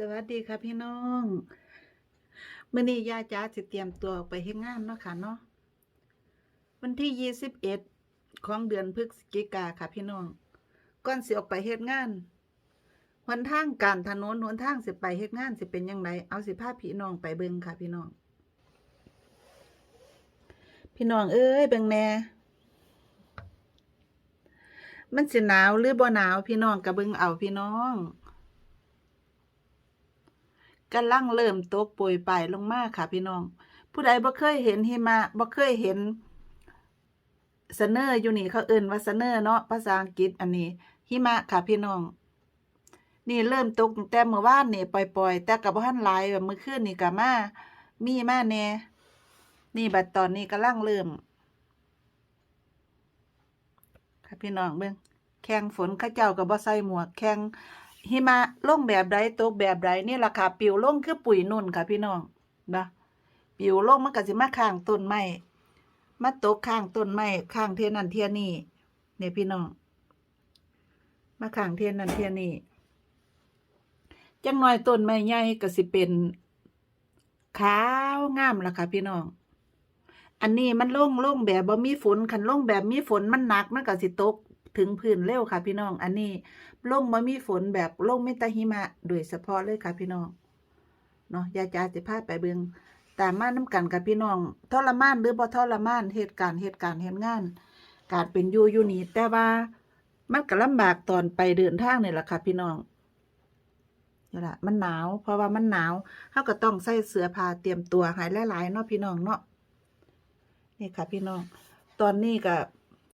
สวัสดีค่ะพี่น้องมื้อนี้ยาจ๋าสิเตรียมตัวออกไปเฮ็ดงานเนาะค่ะเนาะวันที่21ของเดือนพฤศจิกาค่ะพี่น้องก่อนสิออกไปเฮ็ดงานหนทางการถนนหนทางสิไปเฮ็ดงานสิเป็นจังไดเอาสิพาพี่น้องไปเบิ่งค่ะพี่น้อง พี่น้องเอ้ยเบิ่งแน่มันสิหนาวหรือบ่หนาวพี่น้องก็เบิ่งเอาพี่น้อง กำลังเริ่มตกโปรยปลายลงมาค่ะ พี่น้อง ผู้ใดบ่เคยเห็นหิมะบ่เคยเห็นสเนอร์อยู่นี่เขาเอิ้นว่าสเนอร์เนาะภาษาอังกฤษอันนี้หิมะค่ะพี่น้อง นี่เริ่มตกแต่เมื่อวานนี่ปล่อยๆ แต่ก็บ่ทันหลายแบบมื้อคืนนี่ก็มามีมาแน่นี่บัดตอนนี้กำลังเริ่ม ค่ะพี่น้องเบิ่งแข่งฝนเขาเจ้าก็บ่ใส่หมวกแข่ง หิมะลงแบบใดตกแบบใดนี่ล่ะค่ะปิวลงคือปุ๋ยนุ่นค่ะพี่น้องนะปิวลงมันก็สิมาข้างต้นไม้มาตกข้างต้นไม้ข้างเทียนนั่นเทียนนี่เนี่ยพี่น้องมาข้างเทียนนั่นเทียนนี่จังหน้อยต้นไม้ใหญ่ก็สิเป็นขาวงามล่ะค่ะพี่น้อง อันนี้มันลงลงแบบบ่มีฝนคันลงแบบมีฝนมันหนักมันก็สิตก ถึงพื้นเร็วค่ะพี่น้อง อันนี้ลงบ่มีฝนแบบลงมีแต่หิมะ โดยเฉพาะเลยค่ะพี่น้อง เนาะยาจาสิพาไปเบิงตามมาน้ำกันกับพี่น้องทรมานหรือบ่ทรมานเหตุการณ์เหตุการณ์เฮ็ดงาน การเป็นอยู่อยู่นี่แต่ว่ามันก็ลำบากตอนไปเดินทางนี่แหละค่ะพี่น้องนี่แหละมันหนาว เพราะว่ามันหนาวเฮาก็ต้องใส่เสื้อผ้าเตรียมตัวให้หลายๆเนาะพี่น้องเนาะนี่ค่ะพี่น้อง ตอนนี้ก็